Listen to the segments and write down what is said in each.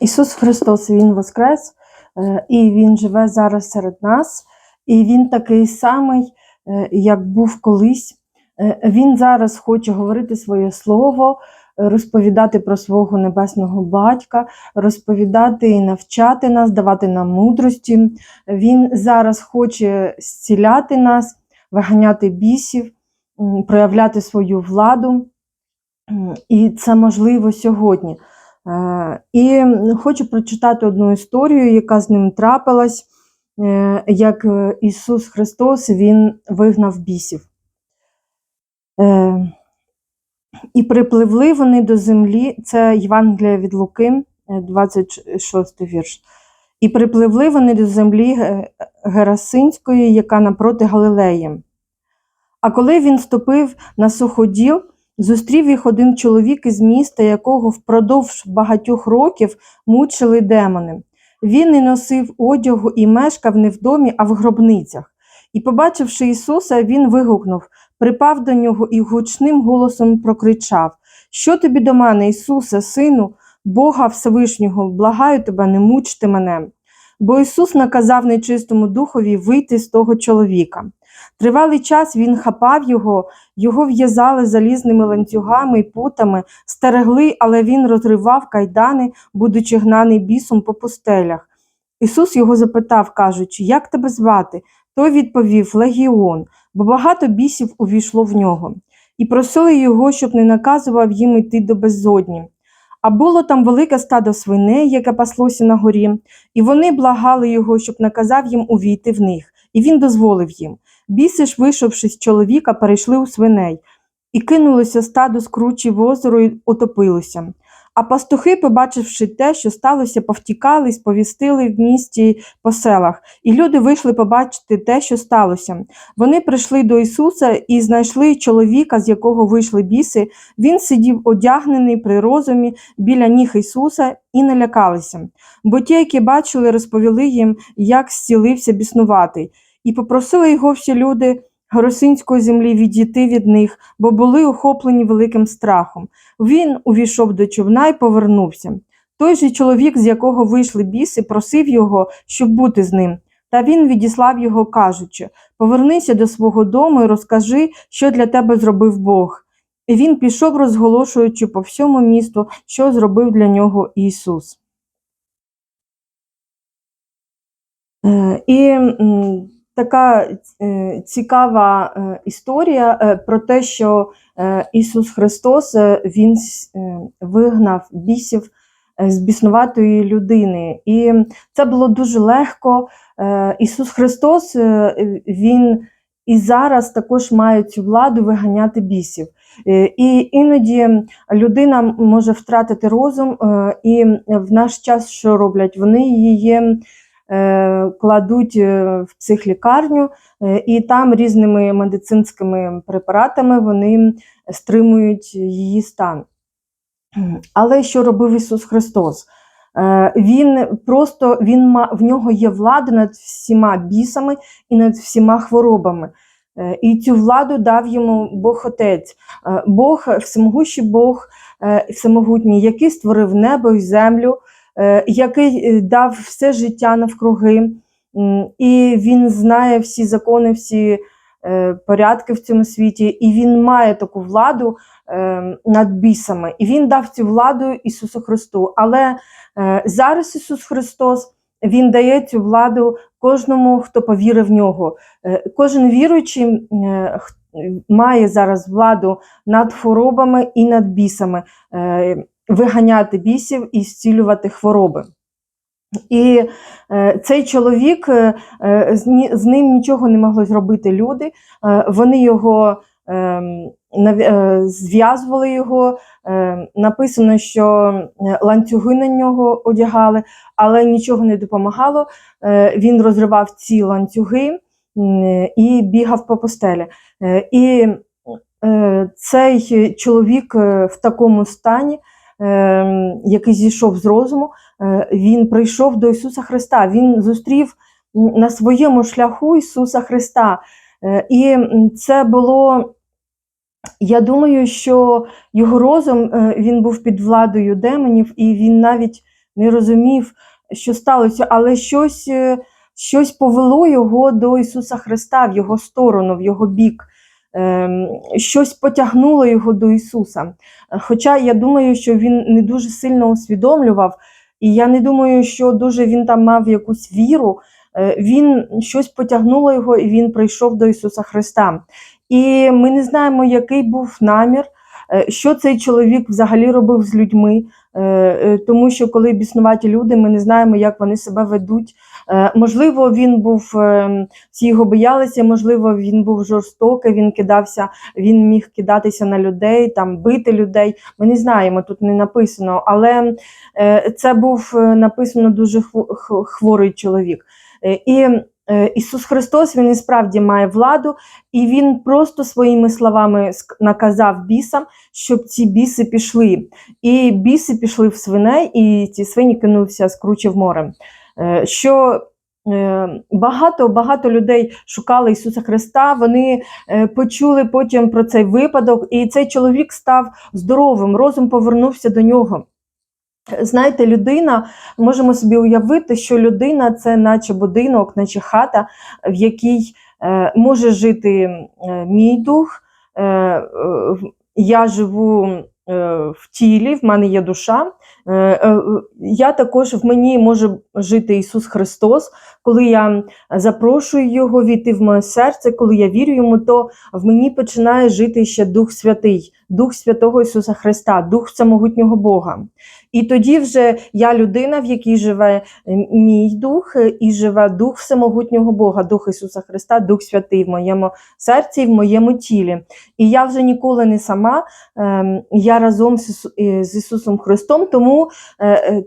Ісус Христос, Він Воскрес, е, і Він живе зараз серед нас, і Він такий самий, е, як був колись. Е, Він зараз хоче говорити своє слово, е, розповідати про свого небесного батька, розповідати і навчати нас, давати нам мудрості. Він зараз хоче зціляти нас, виганяти бісів, проявляти свою владу. І це можливо сьогодні. Е, І хочу прочитати одну історію, яка з ним трапилась, е, як Ісус Христос Він вигнав бісів. Е, І припливли вони до землі, це Євангелія від Луки, е, 26 вірш. І припливли вони до землі Герасинської, яка напроти Галилеї. А коли він ступив на суходіл, зустрів їх один чоловік із міста, якого впродовж багатьох років мучили демони. Він не носив одягу і мешкав не в домі, а в гробницях. І, побачивши Ісуса, він вигукнув, припав до нього і гучним голосом прокричав: Що тобі до мене, Ісусе, сину, Бога Всевишнього, благаю тебе, не мучте мене. Бо Ісус наказав нечистому духові вийти з того чоловіка. Тривалий час він хапав його, його в'язали залізними ланцюгами і путами, стерегли, але він розривав кайдани, будучи гнаний бісом по пустелях. Ісус його запитав, кажучи, як тебе звати? Той відповів Легіон, бо багато бісів увійшло в нього, і просили його, щоб не наказував їм йти до безодні. А було там велике стадо свиней, яке паслося на горі, і вони благали його, щоб наказав їм увійти в них, і він дозволив їм. Біси ж, вийшовши з чоловіка, перейшли у свиней, і кинулося стадо з кручі в озеро і отопилося. А пастухи, побачивши те, що сталося, повтікали і сповістили в місті по селах, і люди вийшли побачити те, що сталося. Вони прийшли до Ісуса і знайшли чоловіка, з якого вийшли біси. Він сидів одягнений при розумі біля ніг Ісуса, і не лякалися. Бо ті, які бачили, розповіли їм, як зцілився біснуватий, і попросили його всі люди Горосинської землі відійти від них, бо були охоплені великим страхом. Він увійшов до човна і повернувся. Той же чоловік, з якого вийшли біси, просив його, щоб бути з ним. Та він відіслав його, кажучи: Повернися до свого дому і розкажи, що для тебе зробив Бог. І він пішов, розголошуючи по всьому місту, що зробив для нього Ісус. Е, І така е, цікава е, історія е, про те, що Ісус Христос Він вигнав бісів з біснуватої людини. І це було дуже легко. Ісус Христос Він і зараз також має цю владу виганяти бісів. І іноді людина може втратити розум, і в наш час що роблять? Вони її кладуть е, в психлікарню, е, і там різними медицинськими препаратами вони стримують її стан. Але що робив Ісус Христос? Е, Він просто він в нього є влада над всіма бісами і над всіма хворобами. Е, І цю владу дав йому Бог Отець, Е, Бог, всемогущий Бог, е, всемогутній, який створив небо і землю, е, який е, дав все життя навкруги, і він знає всі закони, всі е, порядки в цьому світі, і він має таку владу е, над бісами. І він дав цю владу Ісусу Христу. Але е, зараз Ісус Христос Він дає цю владу кожному, хто повірив в нього. Е, Кожен віруючий е, має зараз владу над хворобами і над бісами, е, виганяти бісів і зцілювати хвороби. І е, цей чоловік, е, е, з, з ним нічого не могли зробити люди. Е, вони його нав- е, зв'язували його. Е, написано, що е, ланцюги на нього одягали, але нічого не допомагало. Е, він розривав ці ланцюги м, і бігав по постелі. Е, і е, цей чоловік е, в такому стані, е, який зійшов з розуму, е, він прийшов до Ісуса Христа. Він зустрів на своєму шляху Ісуса Христа. Е, І це було, я думаю, що його розум е, він був під владою демонів, і він навіть не розумів, що сталося, але щось, щось повело його до Ісуса Христа в його сторону, в його бік. Ем, Щось потягнуло його до Ісуса. Хоча я думаю, що він не дуже сильно усвідомлював, і я не думаю, що дуже він там мав якусь віру. Е, Він щось потягнуло його, і він прийшов до Ісуса Христа. І ми не знаємо, який був намір, е, що цей чоловік взагалі робив з людьми, е, тому що коли біснуваті люди, ми не знаємо, як вони себе ведуть. Е, Можливо, він був е, всі його боялися, можливо, він був жорстокий, він кидався, він міг кидатися на людей, там бити людей. Ми не знаємо, тут не написано, але е, це був е, написано дуже хво- хворий чоловік. І Ісус Христос він і справді має владу, і Він просто своїми словами наказав бісам, щоб ці біси пішли. І біси пішли в свиней, і ці свині кинулися з кручі в море. Е, Що е, багато багато людей шукали Ісуса Христа. Вони е, почули потім про цей випадок, і цей чоловік став здоровим, розум повернувся до нього. Знаєте, людина, можемо собі уявити, що людина це наче будинок, наче хата, в якій може жити мій дух. Я живу в тілі, в мене є душа. Е, е, я також в мені може жити Ісус Христос. Коли я запрошую Його війти в моє серце, коли я вірю йому, то в мені починає жити ще Дух Святий, Дух Святого Ісуса Христа, Дух самогутнього Бога. І тоді вже я людина, в якій живе е, мій дух, е, і живе дух всемогутнього Бога, Дух Ісуса Христа, Дух Святий в моєму серці і в моєму тілі. І я вже ніколи не сама, ем, я разом е, з Ісусом Христом, тому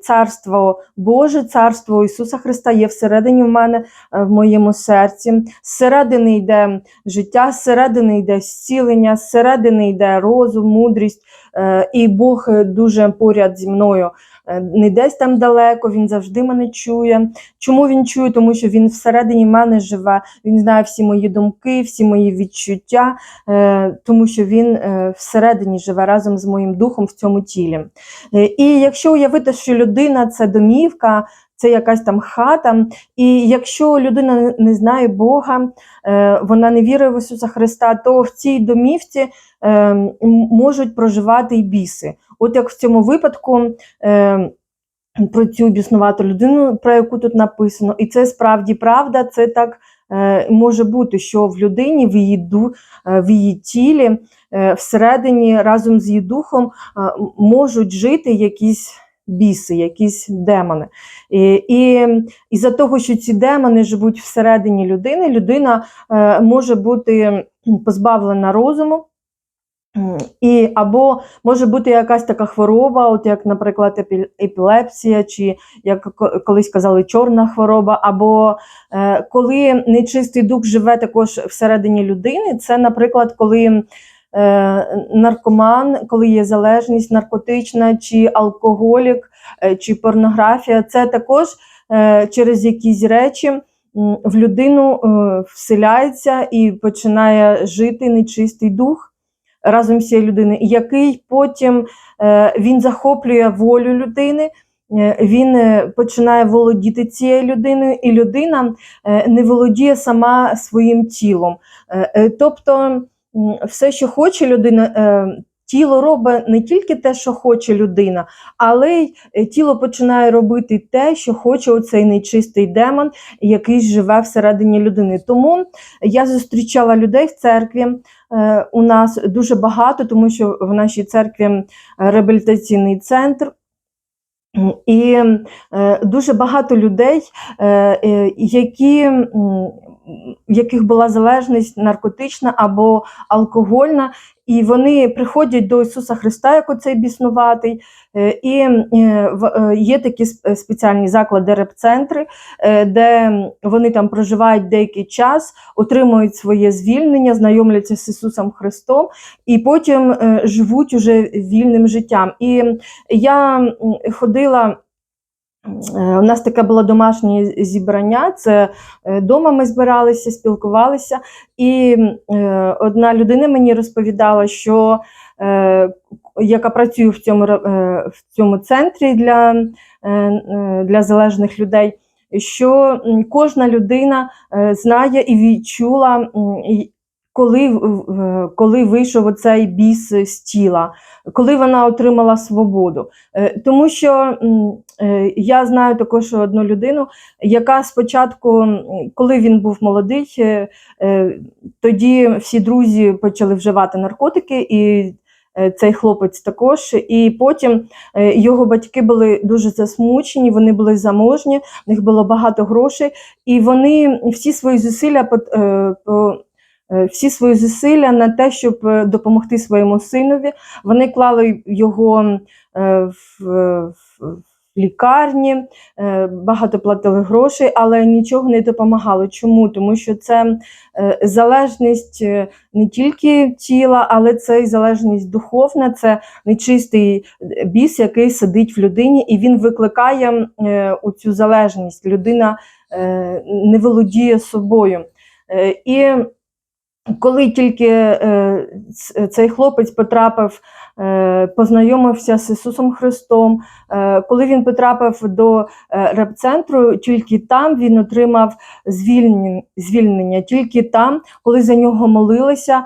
Царство Боже, Царство Ісуса Христа є всередині в мене, в моєму серці. Зсередини йде життя, зсередини йде зцілення, зсередини йде розум, мудрість, і Бог дуже поряд зі мною. Е, Не десь там далеко, він завжди мене чує. Чому він чує? Тому що він всередині мене живе, він знає всі мої думки, всі мої відчуття, е, тому що він е, всередині живе разом з моїм духом в цьому тілі. І якщо уявити, що людина це домівка, це якась там хата, і якщо людина не- знає Бога, е, вона не вірить в Ісуса Христа, то в цій домівці е, можуть проживати і біси. От як в цьому випадку. Е, про цю біснувату людину, про яку тут написано, і це справді правда. Це так може бути, що в людині, в її, в її тілі, всередині разом з її духом можуть жити якісь біси, якісь демони. І, і, і за того, що ці демони живуть всередині людини, людина е, може бути позбавлена розуму. І або може бути якась така хвороба, от як, наприклад, епі- епілепсія, чи як колись казали, чорна хвороба, або е, коли нечистий дух живе також всередині людини, це, наприклад, коли наркоман, коли є залежність наркотична, чи алкоголік, е, чи порнографія, це також е, через якісь речі в людину е, вселяється і починає жити нечистий дух разом з цією людиною, який потім е, він захоплює волю людини, е, він е, починає володіти цією людиною, і людина е, не володіє сама своїм тілом. Е, е, Тобто, все, що хоче людина, е, тіло робить не тільки те, що хоче людина, але й е, тіло починає робити те, що хоче оцей нечистий демон, який живе всередині людини. Тому я зустрічала людей в церкві. Е, У нас дуже багато, тому що в нашій церкві реабілітаційний центр. І дуже багато людей, які, в яких була залежність наркотична або алкогольна, і вони приходять до Ісуса Христа, як оцей біснуватий. Е, І е, е, є такі спеціальні заклади реп-центри, де вони там проживають деякий час, отримують своє звільнення, знайомляться з Ісусом Христом і потім живуть уже вільним життям. І я ходила. Е, У нас таке було домашнє зібрання. Це вдома ми збиралися, спілкувалися, і е, одна людина мені розповідала, що е, яка працює в цьому е, в цьому центрі для е, е, для залежних людей, що кожна людина е, знає і відчула, коли, в- коли вийшов оцей біс з тіла, коли вона отримала свободу. Е, Тому що е, я знаю також одну людину, яка спочатку, коли він був молодий, е, е, тоді всі друзі почали вживати наркотики, і е, цей хлопець також. І потім е, його батьки були дуже засмучені, вони були заможні, в них було багато грошей, і вони всі свої зусилля е, е, всі свої зусилля на те, щоб е, допомогти своєму синові, вони клали його е, в, лікарні, е, багато платили грошей, але нічого не допомагало. Чому? Тому що це е, залежність е, не тільки тіла, але це і залежність духовна, це нечистий біс, який сидить в людині, і він викликає е, у цю залежність. Людина е, не володіє собою. Е, і коли тільки е, цей хлопець потрапив, е, познайомився з Ісусом Христом, е, коли він потрапив до реп-центру, тільки там він отримав звільнення. Тільки там, коли за нього молилися,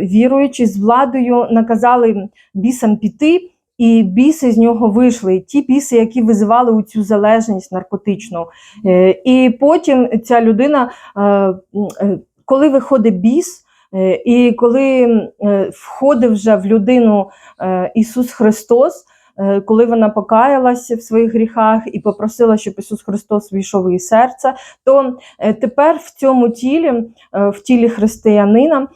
віруючи з владою, наказали бісам піти. І біси з нього вийшли, ті біси, які визивали у цю залежність наркотичну. І потім ця людина, коли виходить біс, е, і коли входить входив вже в людину е, Ісус Христос, е, коли вона покаялася в своїх гріхах і попросила, щоб Ісус Христос війшов в її серце, то е, тепер в цьому тілі, е, в тілі християнина, е,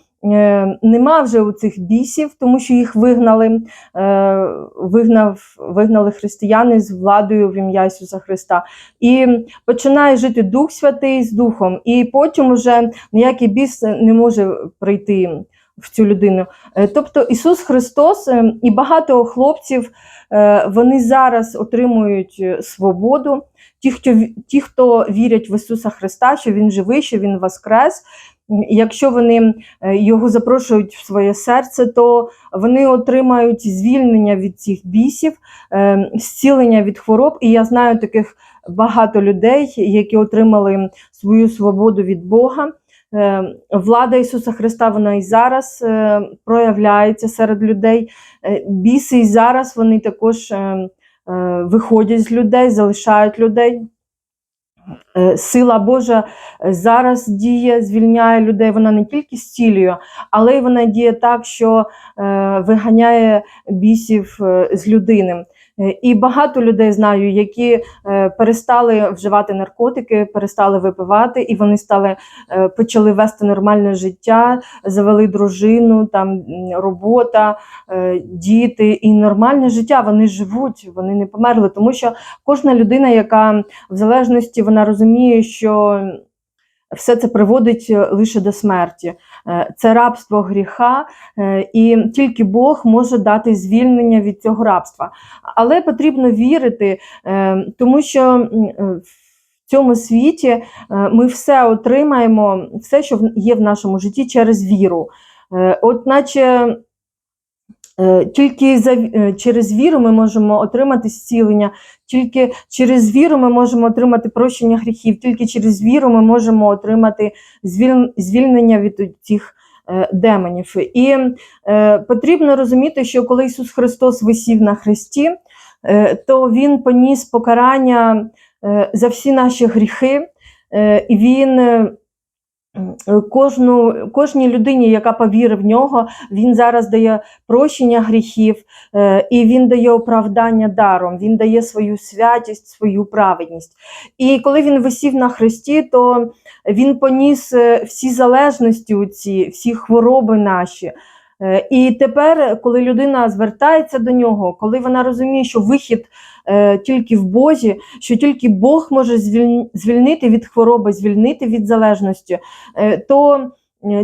нема вже у цих бісів, тому що їх вигнали, е, вигнав, вигнали християни з владою в ім'я Ісуса Христа. І починає жити Дух Святий з Духом, і потім уже ніякий біс не може прийти в цю людину. Е, Тобто Ісус Христос е, і багато хлопців е, вони зараз отримують е, свободу. Ті, хто ті, хто вірять в Ісуса Христа, що Він живий, що Він воскрес. Якщо вони е, його запрошують в своє серце, то вони отримають звільнення від цих бісів, е, зцілення від хвороб. І я знаю таких багато людей, які отримали свою свободу від Бога. Е, Влада Ісуса Христа вона і зараз проявляється серед людей. Біси і зараз вони також виходять з людей, залишають людей. Е, Сила Божа е, зараз діє, звільняє людей. Вона не тільки зцілює, але й вона діє так, що е, виганяє бісів з людини. Е, І багато людей знаю, які е, перестали вживати наркотики, перестали випивати, і вони стали е, почали вести нормальне життя, завели дружину, там робота, діти і нормальне життя. Вони живуть, вони не померли, тому що кожна людина, яка в залежності, вона розуміє, що все це приводить е, лише до смерті. Е, Це рабство гріха, е, і тільки Бог може дати звільнення від цього рабства. Але потрібно вірити, тому що в цьому світі ми все отримаємо, все, що є в нашому житті, через віру. От наче тільки через віру ми можемо отримати зцілення, тільки через віру ми можемо отримати прощення гріхів, тільки через віру ми можемо отримати звільнення від цих е, демонів. І е, потрібно розуміти, що коли Ісус Христос висів на хресті, е, то Він поніс покарання е, за всі наші гріхи, е, і Він. Е, Кожну, кожній людині, яка повірить в нього, він зараз дає прощення гріхів, е, і він дає оправдання даром, він дає свою святість, свою праведність. І коли він висів на хресті, то він поніс е, всі залежності, ці, всі хвороби наші. Е, І тепер, коли людина звертається до нього, коли вона розуміє, що вихід е, тільки в Бозі, що тільки Бог може звільнити від хвороби, звільнити від залежності, е, то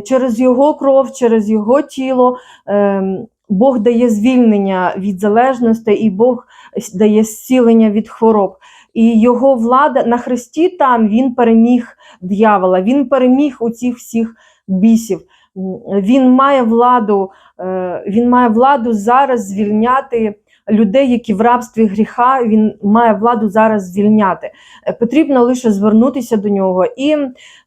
через його кров, через його тіло Бог дає звільнення від залежності, і Бог дає зцілення від хвороб. І його влада на хресті там він переміг диявола, він переміг у цих всіх бісів. Він має владу, е, він має владу зараз звільняти людей, які в рабстві гріха, він має владу зараз звільняти. Е, Потрібно лише звернутися до нього. І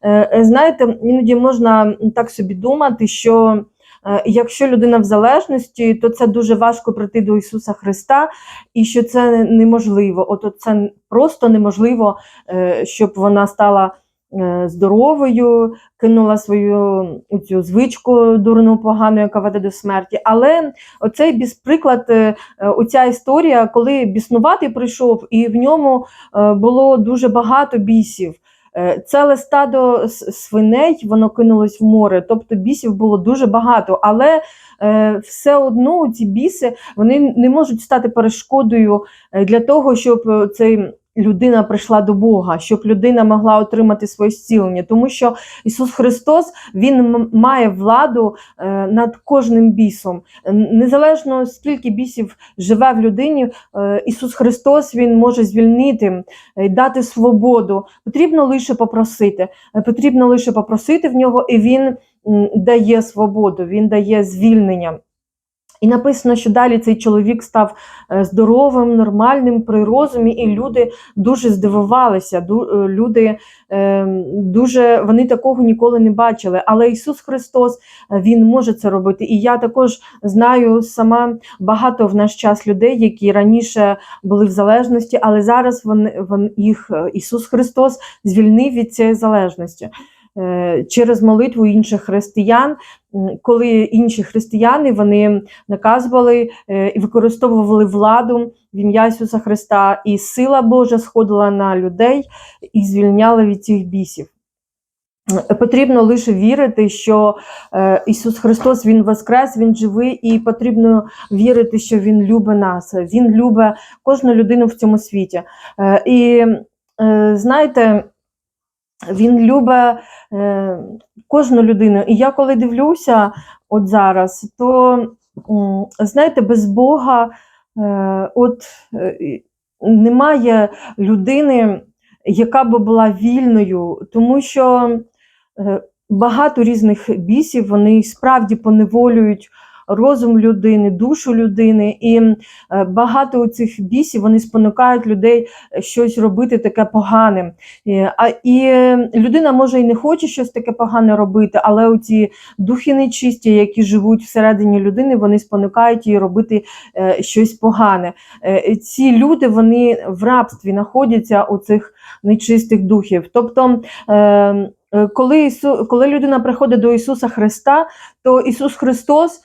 е, знаєте, іноді можна так собі думати, що якщо людина в залежності, то це дуже важко прийти до Ісуса Христа, і що це неможливо. От це просто неможливо, щоб вона стала здоровою, кинула свою цю звичку дурну, погану, яка веде до смерті. Але оцей бісприклад, е, е, оця історія, коли біснуватий прийшов, і в ньому е, було дуже багато бісів. Е, Ціле стадо свиней воно кинулось в море, тобто бісів було дуже багато, але е, все одно ці біси вони не можуть стати перешкодою е, для того, щоб е, цей людина прийшла до Бога, щоб людина могла отримати своє зцілення, тому що Ісус Христос Він має владу е, над кожним бісом. Незалежно скільки бісів живе в людині, е, Ісус Христос Він може звільнити, е, дати свободу. Потрібно лише попросити. Потрібно лише попросити в нього, і Він дає свободу, Він дає звільнення. І написано, що далі цей чоловік став е, здоровим, нормальним при розумі, і люди дуже здивувалися. е, Люди е, дуже вони такого ніколи не бачили. Але Ісус Христос е, Він може це робити. І я також знаю сама багато в наш час людей, які раніше були в залежності, але зараз вони, їх Ісус Христос звільнив від цієї залежності. Е, Через молитву інших християн, коли інші християни вони наказували е, і використовували владу в ім'я Ісуса Христа, і сила Божа сходила на людей і звільняла від цих бісів. Е, Потрібно лише вірити, що Ісус Христос Він воскрес, Він живий, і потрібно вірити, що Він любить нас. Він любить кожну людину в цьому світі. І знаєте, він любить е, кожну людину. І я коли дивлюся от зараз, то знаєте, без Бога е, от е, немає людини, яка би була вільною, тому що е, багато різних бісів вони справді поневолюють розум людини, душу людини, і е, багато цих бісів вони спонукають людей е, щось робити таке погане. Е, А і людина може і не хоче щось таке погане робити, але оці духи нечисті, які живуть всередині людини, вони спонукають її робити щось погане. Ці люди вони в рабстві знаходяться у цих нечистих духів. Тобто, коли, коли людина приходить до Ісуса Христа, то Ісус Христос.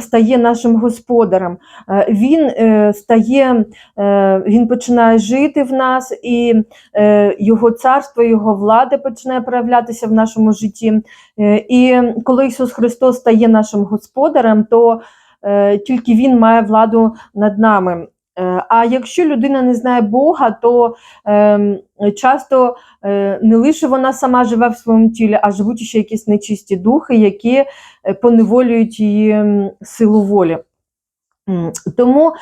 Стає нашим господарем, Е, він е, стає, е, він починає жити в нас, і його царство, його влада починає проявлятися в нашому житті. І коли Ісус Христос стає нашим господарем, то тільки Він має владу над нами. Е, А якщо людина не знає Бога, то е, часто е, не лише вона сама живе в своєму тілі, а живуть ще якісь нечисті духи, які е, поневолюють її силу волі. Тому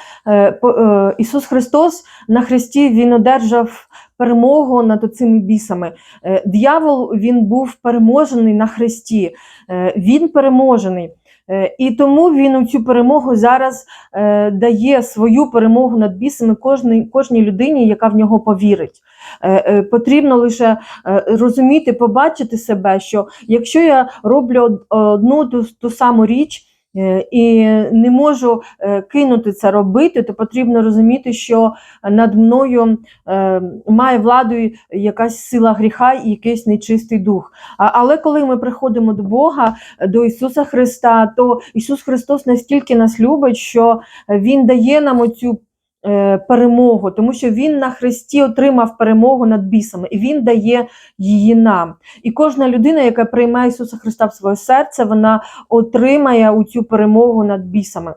Ісус Христос на Христі Він одержав перемогу над цими бісами. Е, Д'явол він був переможений на Христі, він переможений. Е, І тому він у цю перемогу зараз е, дає свою перемогу над бісами кожній, кожній людині, яка в нього повірить. Е, Потрібно лише розуміти, побачити себе, що якщо я роблю одну ту, ту саму річ, і не можу е, кинути це робити, то потрібно розуміти, що над мною е, має владу якась сила гріха і якийсь нечистий дух. Але коли ми приходимо до Бога, до Ісуса Христа, то Ісус Христос настільки нас любить, що Він дає нам оцю е, перемогу, тому що Він на Христі отримав перемогу над бісами, і Він дає її нам. І кожна людина, яка приймає Ісуса Христа в своє серце, вона отримає цю перемогу над бісами.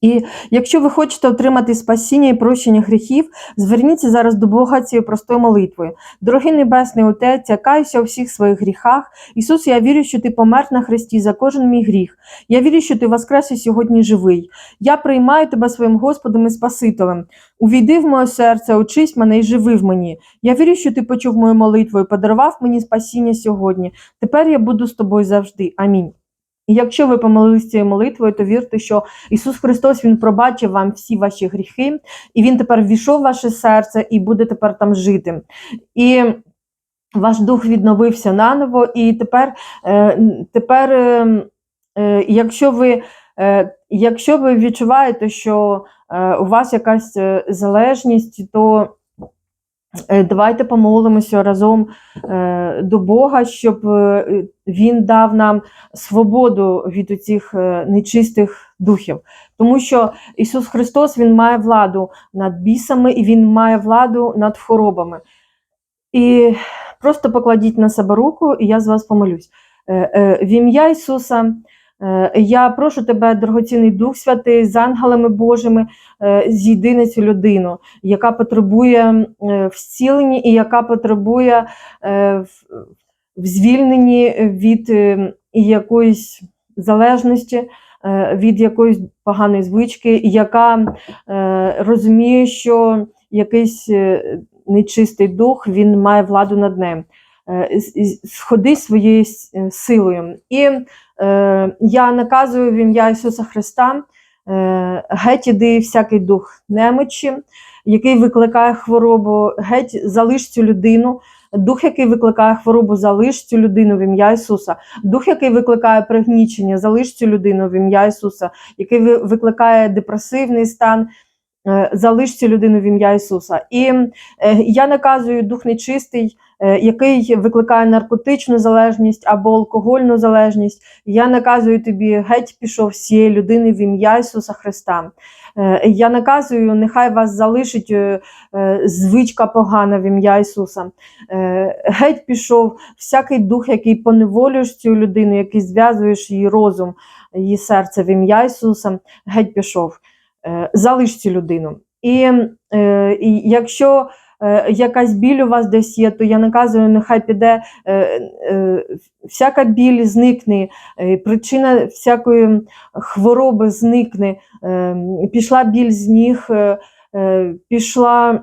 І якщо ви хочете отримати спасіння і прощення гріхів, зверніться зараз до Бога цією простою молитвою. Дорогий Небесний Отець, я каюся у всіх своїх гріхах. Ісус, я вірю, що ти помер на хресті за кожен мій гріх. Я вірю, що ти воскрес і сьогодні живий. Я приймаю тебе своїм Господом і Спасителем. Увійди в моє серце, очись мене і живи в мені. Я вірю, що ти почув мою молитву і подарував мені спасіння сьогодні. Тепер я буду з тобою завжди. Амінь. І якщо ви помолились цією молитвою, то вірте, що Ісус Христос Він пробачив вам всі ваші гріхи, і Він тепер ввійшов в ваше серце і буде тепер там жити. І ваш дух відновився наново, і тепер, е, тепер е, е, якщо ви. Якщо ви відчуваєте, що у вас якась залежність, то давайте помолимося разом е, до Бога, щоб е, Він дав нам свободу від цих нечистих духів. Тому що Ісус Христос Він має владу над бісами і Він має владу над хворобами. І просто покладіть на себе руку, і я з вас помолюсь. Е, е, В ім'я Ісуса. Е, Я прошу тебе, дорогоцінний Дух Святий, з ангелами Божими, е, зійди на цю людину, яка потребує е, в зціленні і яка потребує в звільненні від якоїсь залежності, від якоїсь поганої звички, яка розуміє, що якийсь нечистий дух він має владу над ним. Е, Сходи своєю е, силою. І Е, я наказую в ім'я Ісуса Христа, е, геть іди всякий дух немочі, який викликає хворобу, геть залиш цю людину. Дух, який викликає хворобу, залиш цю людину в ім'я Ісуса. Дух, який викликає пригнічення, залиш цю людину в ім'я Ісуса, який ви- викликає депресивний стан, залиш цю людину в ім'я Ісуса. І е, я наказую дух нечистий, е, який викликає наркотичну залежність або алкогольну залежність. Я наказую тобі, геть пішов з цієї людини в ім'я Ісуса Христа. Е, Я наказую, нехай вас залишить е, е, звичка погана в ім'я Ісуса. Е, Геть пішов всякий дух, який поневолюєш цю людину, який зв'язуєш її розум, її серце в ім'я Ісуса. Геть пішов. Е, Залиш цю людину. І, е, і якщо е, якась біль у вас десь є, то я наказую, нехай піде всяка біль зникне, причина всякої хвороби зникне, е, пішла біль з ніг, пішла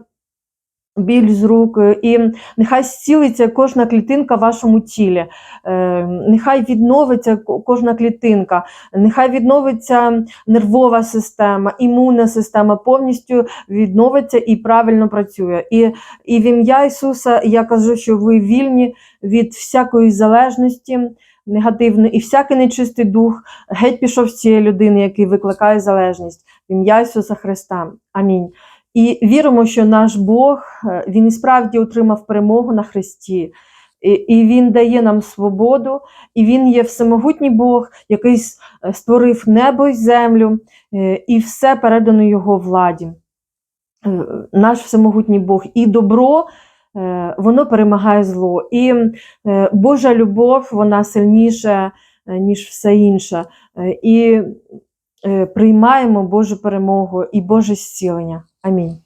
біль з рук, е, і нехай зцілиться кожна клітинка в вашому тілі, е, нехай відновиться кожна клітинка, нехай відновиться нервова система, імунна система повністю відновиться і правильно працює. І, і в ім'я Ісуса я кажу, що ви вільні від всякої залежності негативної, і всякий нечистий дух геть пішов з цієї людини, який викликає залежність. В ім'я Ісуса Христа. Амінь. І віримо, що наш Бог е, він і справді отримав перемогу на Христі. І, Він дає нам свободу, і Він є всемогутній Бог, який е, створив небо і землю, е, і все передано Його владі. Наш всемогутній Бог і добро, воно перемагає зло. І Божа любов, вона сильніша, ніж все інше. І приймаємо Божу перемогу і Боже зцілення. Амінь.